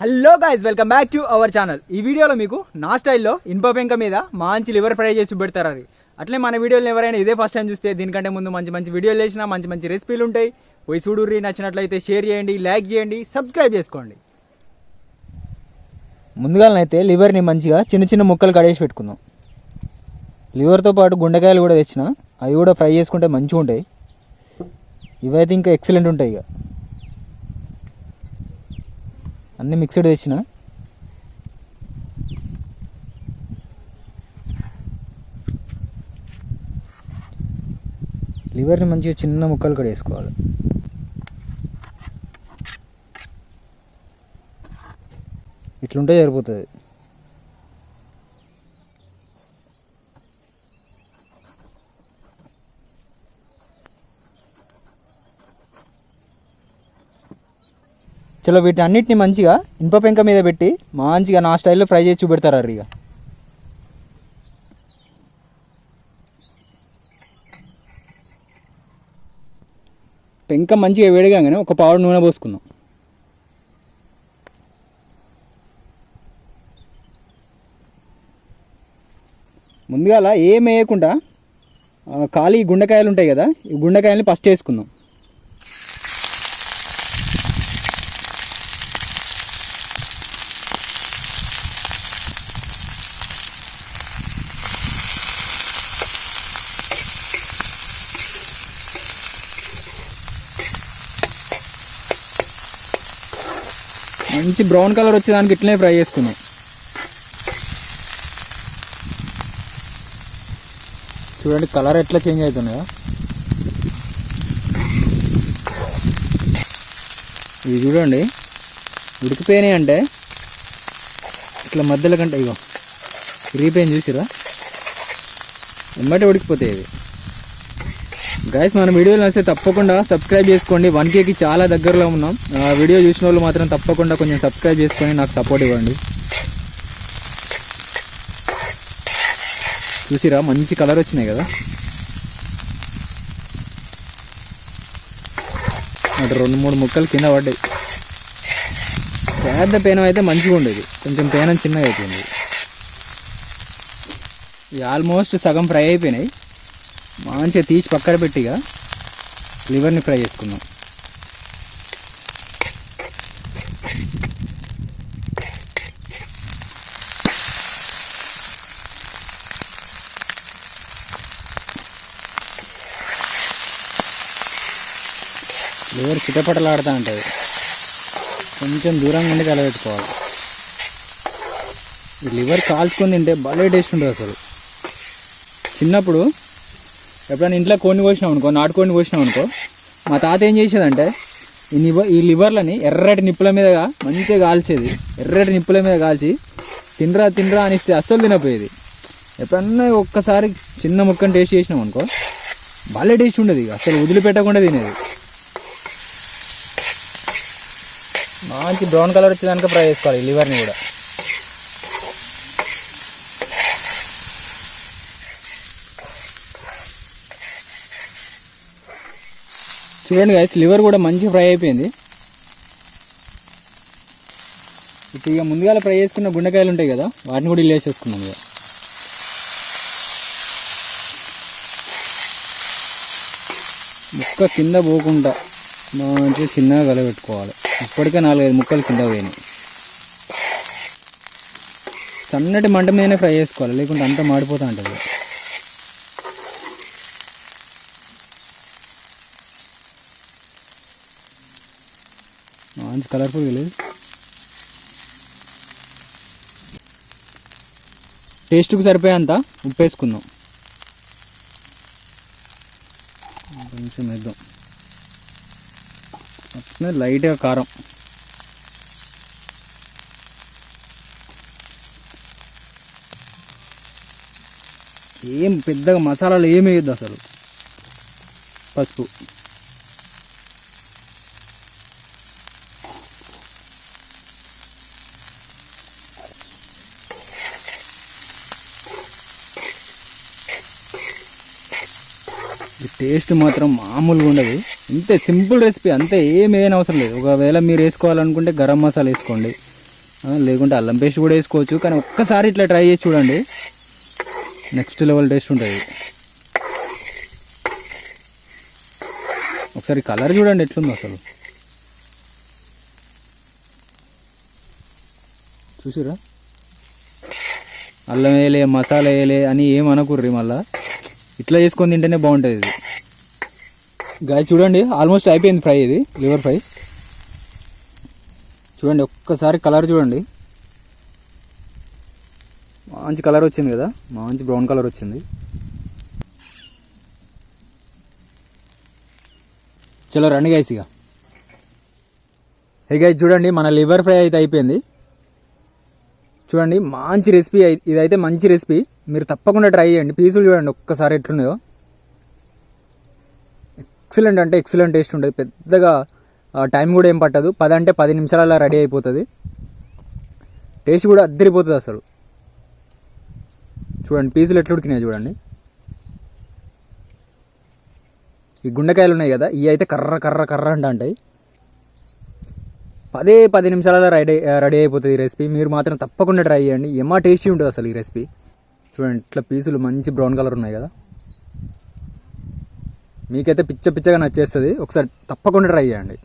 Hello guys welcome back to our channel ఈ వీడియోలో మీకు నా స్టైల్లో ఇనుప పెంక మీద మంచి లివర్ ఫ్రై చేసి పెడతారు అది అట్లే మన వీడియోలు ఎవరైనా ఇదే ఫస్ట్ టైం చూస్తే దీనికంటే ముందు మంచి మంచి వీడియోలు వేసినా మంచి మంచి రెసిపీలు ఉంటాయి. పోయి చూడుర్రి నచ్చినట్లయితే షేర్ చేయండి లైక్ చేయండి సబ్స్క్రైబ్ చేసుకోండి. ముందుగానైతే లివర్ని మంచిగా చిన్న చిన్న ముక్కలు కడేసి పెట్టుకుందాం. లివర్తో పాటు గుండెకాయలు కూడా తెచ్చిన అవి కూడా ఫ్రై చేసుకుంటే మంచిగా ఉంటాయి ఇవైతే ఇంకా ఎక్సలెంట్ ఉంటాయి ఇక. అన్ని మిక్స్డ్ తెచ్చిన. లివర్ని మంచిగా చిన్న ముక్కలు కూడా వేసుకోవాలి. ఇట్లుంటే సరిపోతుంది. చలో వీటి అన్నిటిని మంచిగా ఇనుప పెంక మీద పెట్టి మంచిగా నా స్టైల్లో ఫ్రై చేసి చూపెడతారు అర్రి ఇక. పెంక మంచిగా వేడిగానే ఒక పావుడు నూనె పోసుకుందాం. ముందుగా ఏం వేయకుండా ఖాళీ గుండెకాయలు ఉంటాయి కదా ఈ గుండెకాయలని ఫస్ట్ వేసుకుందాం. మంచి బ్రౌన్ కలర్ వచ్చేదానికి ఇట్లనే ఫ్రై చేసుకుందాం చూడండి కలర్ ఎట్లా చేంజ్ అవుతున్నాయో. ఇవి చూడండి ఉడికిపోయినాయి అంటే ఇట్లా మధ్యలో కంటే ఇగో విరిగిపోయింది చూసిరా ఎమ్మటే ఉడికిపోతాయి ఇవి గైస్ మన వీడియోలు నచ్చితే తప్పకుండా సబ్స్క్రైబ్ చేసుకోండి. వన్ కేకి చాలా దగ్గరలో ఉన్నాం. ఆ వీడియో చూసిన వాళ్ళు మాత్రం తప్పకుండా కొంచెం సబ్స్క్రైబ్ చేసుకొని నాకు సపోర్ట్ ఇవ్వండి. చూసిరా మంచి కలర్ వచ్చినాయి కదా. అటు రెండు మూడు ముక్కలు కింద పడ్డాయి. పెద్ద పేనం అయితే మంచిగా ఉండేది. కొంచెం పేనం చిన్నగా అయిపోయింది. ఆల్మోస్ట్ సగం ఫ్రై అయిపోయినాయి. మంచిగా తీసి పక్కన పెట్టిగా లివర్ని ఫ్రై చేసుకుందాం. లివర్ చిటపటలాడుతూ ఉంటుంది కొంచెం దూరంగా ఉండి కలబెట్టుకోవాలి ఈ లివర్ కాల్చుకొని తింటే భలే టేస్ట్ ఉంటుంది అసలు. చిన్నప్పుడు ఎప్పుడైనా ఇంట్లో కొన్ని కోసినాం అనుకో కొన్ని కోసినాం అనుకో మా తాత ఏం చేసేదంటే ఈ లివర్ ఈ లివర్లని ఎర్రటి నిప్పుల మీదగా మంచిగా కాల్చేది ఎర్రటి నిప్పుల మీద కాల్చి తినరా తినరా అనిస్తే అస్సలు తినపోయేది ఎప్పుడన్నా ఒక్కసారి చిన్న ముక్కని టేస్ట్ చేసినాం అనుకో భలే టేస్ట్ ఉండేది ఇక అసలు వదిలిపెట్టకుండా తినేది. మంచి బ్రౌన్ కలర్ వచ్చేదానికి ఫ్రై చేసుకోవాలి ఈ లివర్ని కూడా. చూడండి గైస్ లివర్ కూడా మంచి ఫ్రై అయిపోయింది. ఇప్పుడు ఇక ముందుగా ఫ్రై చేసుకున్న గుండెకాయలు ఉంటాయి కదా వాటిని కూడా ఇల్లు వేసేసుకున్నాం ఇక. ముక్క కింద పోకుండా మంచిగా చిన్నగా కలబెట్టుకోవాలి. ఇప్పటికే నాలుగైదు ముక్కలు కింద పోయినాయి. సన్నటి మంట మీదనే ఫ్రై చేసుకోవాలి లేకుంటే అంతా మాడిపోతూ ఉంటుంది. మంచి కలర్ఫుల్ లేదు. టేస్ట్కి సరిపోయేంత ఉప్పు వేసుకుందాం కొంచెం వేద్దాం. అట్లనే లైట్గా కారం. ఏం పెద్దగా మసాలాలు ఏమి వేయద్దు అసలు. పసుపు. ఈ టేస్ట్ మాత్రం మామూలుగా ఉండదు. ఇంతే సింపుల్ రెసిపీ అంతే ఏమేం అవసరం లేదు. ఒకవేళ మీరు వేసుకోవాలనుకుంటే గరం మసాలా వేసుకోండి. లేకుంటే అల్లం పేస్ట్ కూడా వేసుకోవచ్చు. కానీ ఒక్కసారి ఇట్లా ట్రై చేసి చూడండి. నెక్స్ట్ లెవెల్ టేస్ట్ ఉంటుంది. ఒకసారి కలర్ చూడండి ఎట్లుంది అసలు. చూసిరా? అల్లం వేయలే మసాలా వేయలే అని ఏం అనుకుర్రి మళ్ళా? ఇట్లా చేసుకొని తింటేనే బాగుంటుంది ఇది. గాయ చూడండి ఆల్మోస్ట్ అయిపోయింది ఫ్రై ఇది లివర్ ఫ్రై. చూడండి ఒక్కసారి కలర్ చూడండి. మంచి కలర్ వచ్చింది కదా మంచి బ్రౌన్ కలర్ వచ్చింది. చలో రండి గైస్ ఇక. హే గైస్ చూడండి మన లివర్ ఫ్రై అయితే అయిపోయింది. చూడండి మంచి రెసిపీ ఇదైతే మంచి రెసిపీ మీరు తప్పకుండా ట్రై చేయండి. పీసులు చూడండి ఒక్కసారి ఎట్లున్నాయో. ఎక్సలెంట్ అంటే ఎక్సలెంట్ టేస్ట్ ఉంటుంది. పెద్దగా టైం కూడా ఏం పట్టదు. పది అంటే పది నిమిషాలలో రెడీ అయిపోతుంది. టేస్ట్ కూడా అద్దరిపోతుంది అసలు. చూడండి పీసులు ఎట్లు ఉడికినాయి చూడండి. ఈ గుండెకాయలు ఉన్నాయి కదా ఇవి అయితే కర్ర కర్ర కర్ర అంట అంటాయి పదే పది నిమిషాలలో రెడీ రెడీ అయిపోతుంది ఈ రెసిపీ. మీరు మాత్రం తప్పకుండా ట్రై చేయండి. ఎమ్మా టేస్టీ ఉంటుంది అసలు ఈ రెసిపీ. చూడండి ఇట్లా పీసులు మంచి బ్రౌన్ కలర్ ఉన్నాయి కదా. మీకైతే పిచ్చ పిచ్చగా నచ్చేస్తుంది. ఒకసారి తప్పకుండా ట్రై చేయండి.